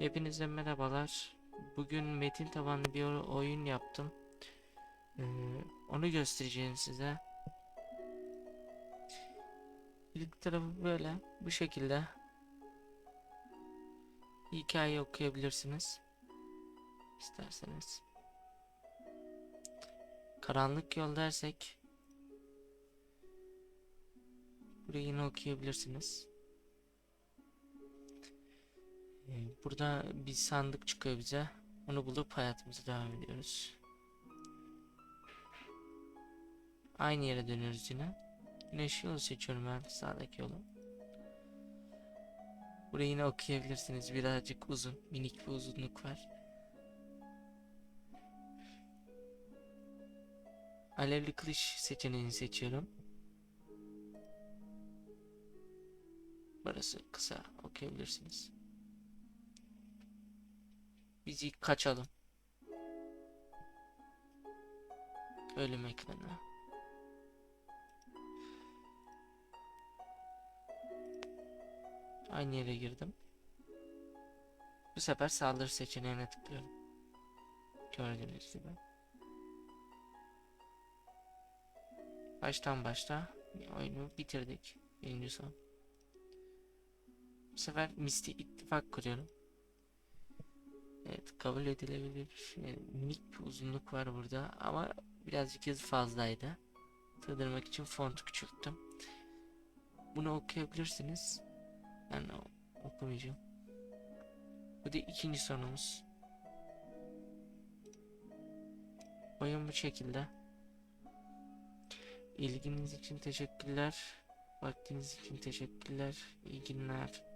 Hepinize merhabalar. Bugün metin tabanlı bir oyun yaptım. Ee, onu göstereceğim size. İlk tarafı böyle. Bu şekilde. Hikaye okuyabilirsiniz. İsterseniz. Karanlık yol dersek. Burayı yine okuyabilirsiniz. Burada bir sandık çıkıyor bize. Onu bulup hayatımıza devam ediyoruz. Aynı yere dönüyoruz yine. Güneş yolu seçiyorum ben sağdaki yolu. Burayı yine okuyabilirsiniz. Birazcık uzun. Minik bir uzunluk var. Alevli kılıç seçeneğini seçiyorum. Burası kısa okuyabilirsiniz. Biz ilk kaçalım. Ölüm ekranı. Aynı yere girdim. Bu sefer saldırı seçeneğine tıklıyorum. Gördüğünüz gibi. Baştan başla oyunu bitirdik. Birinci son. Bu sefer Misty ittifak kuruyorum. Evet kabul edilebilir. Yani minik bir uzunluk var burada ama birazcık yazı fazlaydı. Sığdırmak için fontu küçülttüm. Bunu okuyabilirsiniz. Ben okumayacağım. Bu da ikinci sorumuz. Oyun bu şekilde. İlginiz için teşekkürler. Vaktiniz için teşekkürler. İyi günler.